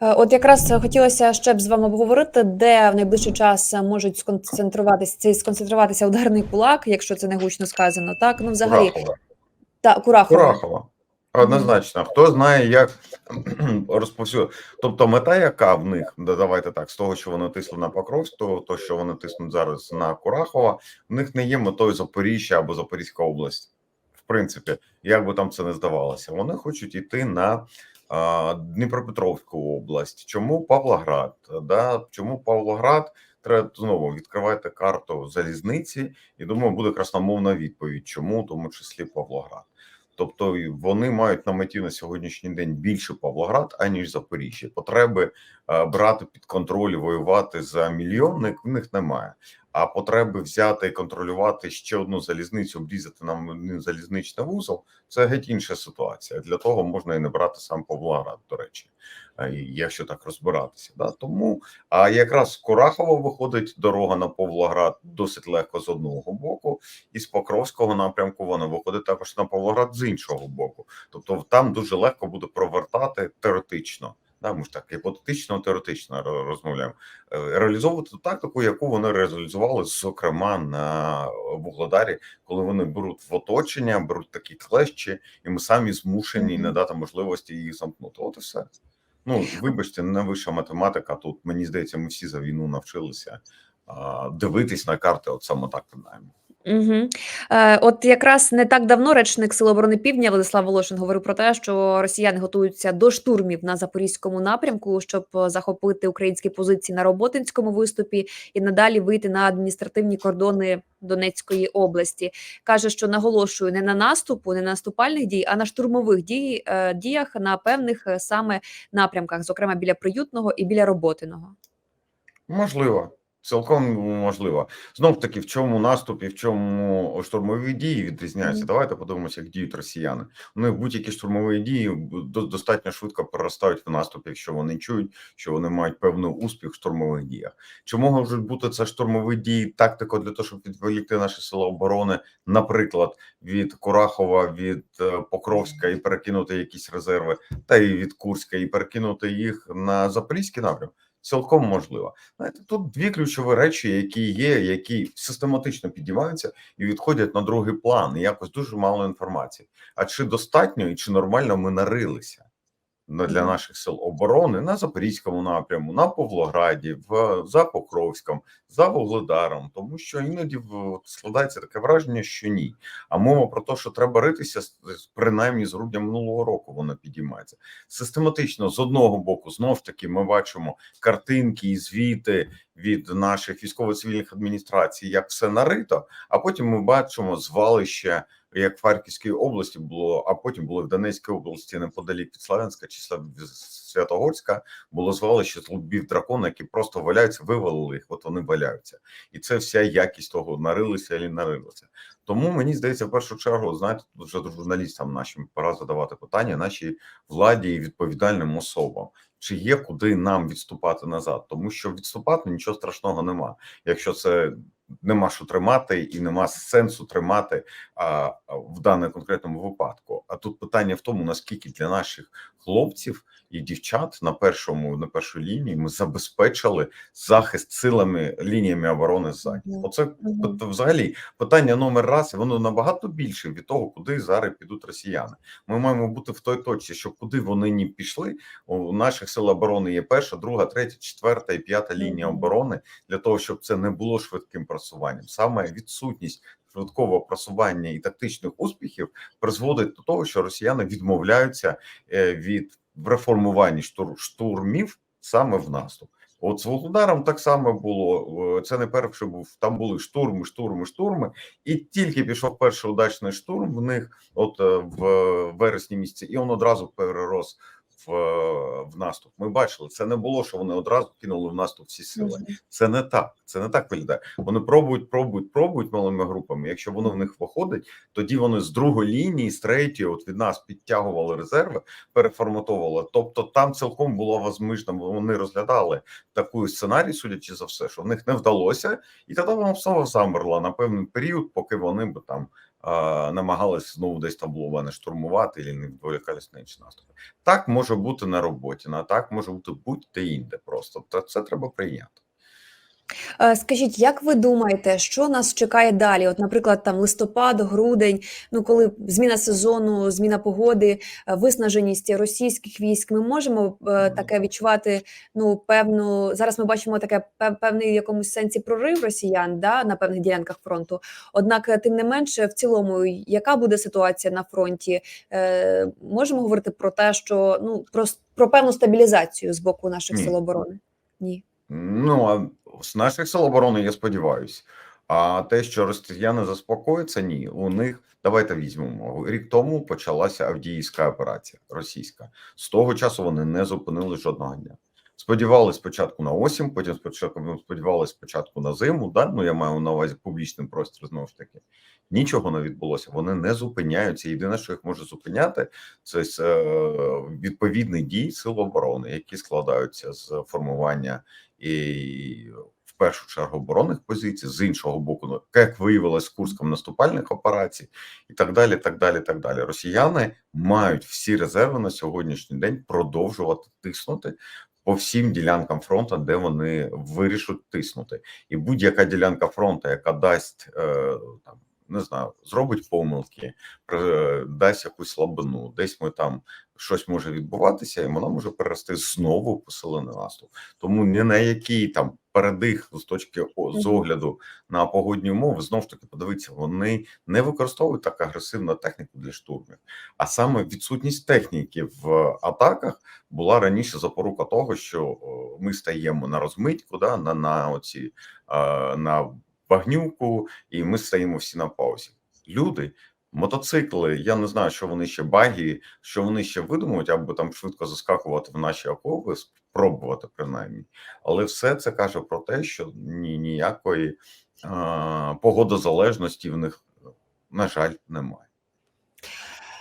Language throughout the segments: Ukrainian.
Е, От якраз хотілося ще б з вами обговорити, де в найближчий час можуть сконцентруватися сконцентруватися ударний кулак, якщо це не гучно сказано. Так, ну взагалі Курахова. та Курахова. Курахова. Однозначно. Хто знає, як розповсюдити. Тобто, мета, яка в них, да, давайте так, з того, що вони тисли на Покровськ, то, то що вони тиснуть зараз на Курахова, в них не є метою Запоріжжя або Запорізька область. В принципі, як би там це не здавалося, вони хочуть йти на Дніпропетровську область. Чому Павлоград? Да? Чому Павлоград? Треба знову відкривайте карту залізниці, і думаю, буде красномовна відповідь, чому, в тому числі Павлоград. Тобто вони мають на меті на сьогоднішній день більше Павлоград, аніж Запоріжжя. Потреби е, брати під контроль, воювати за мільйонник в них немає. А потреби взяти контролювати ще одну залізницю, обрізати нам залізничний вузол це геть інша ситуація. Для того можна і не брати сам Павлоград, до речі, якщо так розбиратися. Да? Тому а якраз Курахова виходить дорога на Павлоград досить легко з одного боку, і з Покровського напрямку вона виходить також на Павлоград з іншого боку. Тобто там дуже легко буде провертати теоретично. Да, ми ж так гіпотетично, теоретично розмовляємо. Е, Реалізовувати ту тактику, яку вони реалізували, зокрема на Вугледарі, коли вони беруть в оточення, беруть такі клещі, і ми самі змушені не дати можливості їх замкнути. От і все. Ну вибачте, не вища математика. Тут мені здається, ми всі за війну навчилися а, дивитись на карти, от саме так принаймні. Угу. Е, от якраз не так давно речник Сил оборони Півдня Владислав Волошин говорив про те, що росіяни готуються до штурмів на запорізькому напрямку, щоб е, захопити українські позиції на роботинському виступі і надалі вийти на адміністративні кордони Донецької області. каже, що наголошую не на наступу, не на наступальних дій, а на штурмових дій, е, діях на певних е, саме напрямках, зокрема біля приютного і біля роботиного. Можливо, цілком можливо. Знов таки, в чому наступ і в чому штурмові дії відрізняються. Давайте подивимося, як діють росіяни. Вони будь-які штурмові дії достатньо швидко переростають в наступ, якщо вони чують, що вони мають певний успіх в штурмових діях. Чи можуть бути це штурмові дії тактико для того, щоб відволікти наші сили оборони, наприклад, від Курахова, від е, Покровська і перекинути якісь резерви, та й від Курська, і перекинути їх на Запорізький напрям? Цілком можливо. Знаєте, тут дві ключові речі, які є, які систематично підіймаються і відходять на другий план. І якось дуже мало інформації. А чи достатньо і чи нормально ми нарилися на- для наших сил оборони на Запорізькому напряму, на Павлограді, в за Покровськом, за Вугледаром, тому що іноді складається таке враження, що ні. А мова про те, що треба ритися принаймні з грудня минулого року, вона підіймається систематично з одного боку. Знов ж таки, ми бачимо картинки і звіти від наших військово-цивільних адміністрацій, як все нарито. А потім ми бачимо звалище, як в Харківській області було, а потім було в Донецькій області неподалік від Славянська чи Святогорська, було звалище з лубів дракона, які просто валяються, вивалили їх. От вони валяються, і це вся якість того нарилися і нарилися. Тому мені здається, в першу чергу, знаєте, вже журналістам нашим пора задавати питання нашій владі і відповідальним особам. Чи є куди нам відступати назад, тому що відступати нічого страшного нема, якщо це нема що тримати і нема сенсу тримати а, в даному конкретному випадку. А тут питання в тому, наскільки для наших хлопців і дівчат на першому на першій лінії ми забезпечили захист силами лініями оборони ззаді. Оце взагалі питання номер раз, воно набагато більше від того, куди зараз підуть росіяни. Ми маємо бути в той точці, що куди вони ні пішли, у наших сил оборони є перша, друга, третя, четверта і п'ята лінія оборони для того, щоб це не було швидким просуванням. Саме відсутність швидкого просування і тактичних успіхів призводить до того, що росіяни відмовляються е, від штур, штурмів саме в наступ. От з Володаром так само було. Е, Це не перший був. Там були штурми, штурми, штурми, і тільки пішов перший удачний штурм в них, от е, в вересні місяці, і він одразу перерос в, е, в наступ. Ми бачили, це не було, що вони одразу кинули в наступ всі сили. Це не так. Це не так виглядає. Вони пробують, пробують, пробують малими групами. Якщо воно в них виходить, тоді вони з другої лінії, з третьої, от від нас підтягували резерви, переформатовували. Тобто там цілком було возможно, Вони розглядали такий сценарій, судячи за все, що в них не вдалося, і тоді вона знову замерла на певний період, поки вони б там намагались знову десь табло не штурмувати і не відволікались на інші наступи. Так може бути на роботі, на так може бути будь-де інде. Просто це треба прийняти. Е, Скажіть, як ви думаєте, що нас чекає далі? От, наприклад, там листопад, грудень, ну коли зміна сезону, зміна погоди, е, виснаженість російських військ, ми можемо е, таке відчувати. Ну, певну зараз ми бачимо таке певний в якомусь сенсі прорив росіян да, на певних ділянках фронту. Однак, тим не менше, в цілому, яка буде ситуація на фронті? Е, можемо говорити про те, що ну про, про певну стабілізацію з боку наших Ні. сил оборони? Ні. Ну а з наших сил оборони я сподіваюся. А те, що росіяни заспокоїться, ні. У них давайте візьмемо рік тому почалася Авдіївська операція російська. З того часу вони не зупинили жодного дня. Сподівались спочатку на осінь, потім спочатку сподівались спочатку на зиму. Да? Ну я маю на увазі публічний простір знову ж таки. Нічого не відбулося. Вони не зупиняються. Єдине, що їх може зупиняти, це е, відповідні дії сил оборони, які складаються з формування і в першу чергу оборонних позицій, з іншого боку, ну, як виявилось з Курском наступальних операцій, і так далі. так далі, так далі. Росіяни мають всі резерви на сьогоднішній день продовжувати тиснути. По всім ділянкам фронту, де вони вирішують тиснути, і будь-яка ділянка фронту, яка дасть е, там не знаю, зробить помилки, дасть якусь слабину, десь ми там щось може відбуватися, і вона може перерости знову в посилений наступ. Тому ні на який там передих з точки з огляду на погодні умови, знов ж таки, подивіться, вони не використовують так агресивну техніку для штурмів, а саме відсутність техніки в атаках була раніше запорука того, що ми стаємо на розмитку, да, на, на оці е, на багнюку, і ми стоїмо всі на паузі. Люди, мотоцикли, я не знаю, що вони ще баги, що вони ще видумують, аби там швидко заскакувати в наші окопи, спробувати принаймні. Але все це каже про те, що ні ніякої а, погодозалежності в них, на жаль, немає.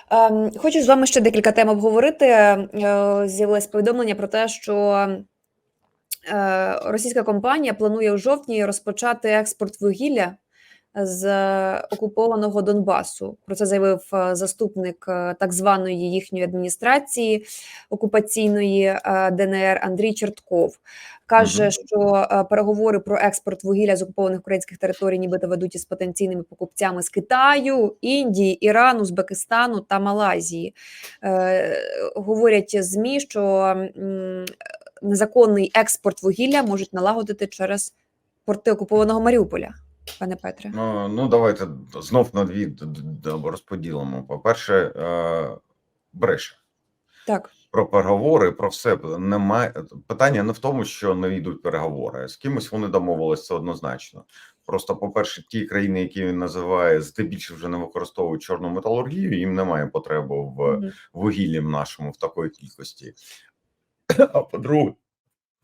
Ем, Хочу з вами ще декілька тем обговорити. Е, З'явилось повідомлення про те, що російська компанія планує у жовтні розпочати експорт вугілля з окупованого Донбасу. Про це заявив е, заступник е, так званої їхньої адміністрації окупаційної е, ДНР Андрій Чертков. Каже, що е, переговори про експорт вугілля з окупованих українських територій, нібито ведуть із потенційними покупцями з Китаю, Індії, Ірану, Узбекистану та Малайзії. Е, говорять змі, що незаконний експорт вугілля можуть налагодити через порти окупованого Маріуполя. Пане Петре, Ну, ну давайте знов на дві розподілимо. По-перше, е, бреше. так Про переговори, про все немає питання не в тому, що не йдуть переговори. З кимось вони домовились це однозначно. Просто, по-перше, ті країни, які він називає, здебільшого вже не використовують чорну металургію, їм немає потреби в вугіллі нашому в такої кількості. А по-друге,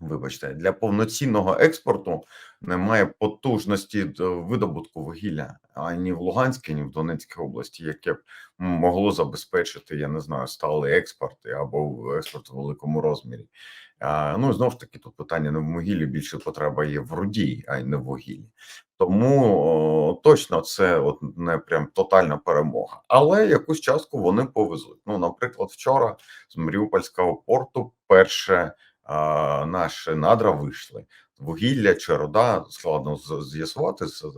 вибачте, для повноцінного експорту немає потужності д- видобутку вугілля ані в Луганській, ні в Донецькій області, яке б могло забезпечити, я не знаю, сталий експорт або експорт у великому розмірі. Ну і знову ж таки, тут питання не в вугіллі, більше потреба є в руді, а й не в вугіллі. Тому о, точно це от не прям тотальна перемога, але якусь частку вони повезуть. Ну, наприклад, вчора з Маріупольського порту перше наші надра вийшли. Вугілля чи рода складно з'ясувати з, е,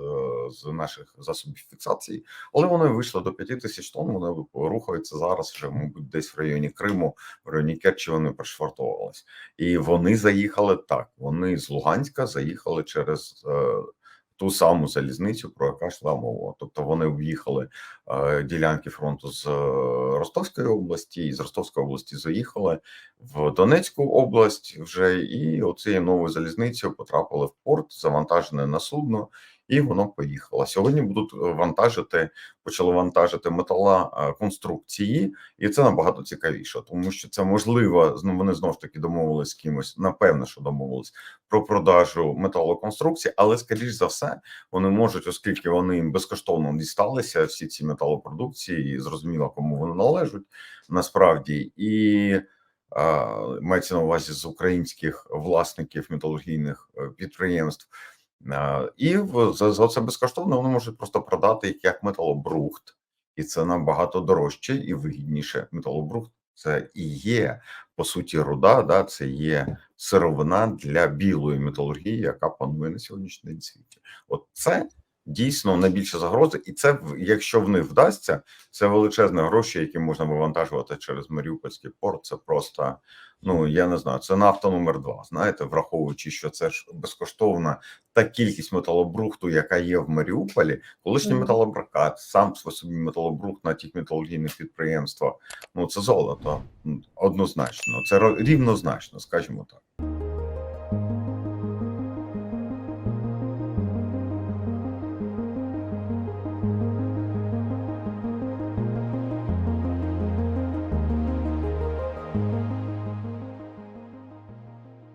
з наших засобів фіксації, але вони вийшли до 5 тисяч тонн. Вони рухаються зараз вже, мабуть, десь в районі Криму, в районі Керчі вони пришвартовувались. І вони заїхали так. Вони з Луганська заїхали через е, ту саму залізницю, про яка йшла мова. Тобто вони в'їхали е, ділянки фронту з е, Ростовської області, і з Ростовської області заїхали в Донецьку область вже, і оцією новою залізницею потрапили в порт, завантажене на судно, і воно поїхало. Сьогодні будуть е, вантажити, почали вантажити метала е, і це набагато цікавіше, тому що це можливо, вони знов ж таки домовились з кимось, напевно, що домовились про продажу металоконструкцій, але скоріш за все вони можуть, оскільки вони їм безкоштовно дісталися, всі ці металопродукції, і зрозуміло, кому вони належать насправді, і мається на увазі з українських власників металургійних е, підприємств. І за це безкоштовно вони можуть просто продати їх як металобрухт, і це набагато дорожче і вигідніше. Металобрухт це і є по суті руда, да, це є сировина для білої металургії, яка панує на сьогоднішній день світі. От це дійсно найбільша загроза, і це якщо в них вдасться, це величезні гроші, які можна вивантажувати через Маріупольський порт. Це просто ну я не знаю, це нафта номер два. Знаєте, враховуючи, що це ж безкоштовна та кількість металобрухту, яка є в Маріуполі, колишній Мгм. металоброкат, сам по собі металобрухт на тих металургійних підприємствах. Ну це золото однозначно. Це рівнозначно, скажімо так.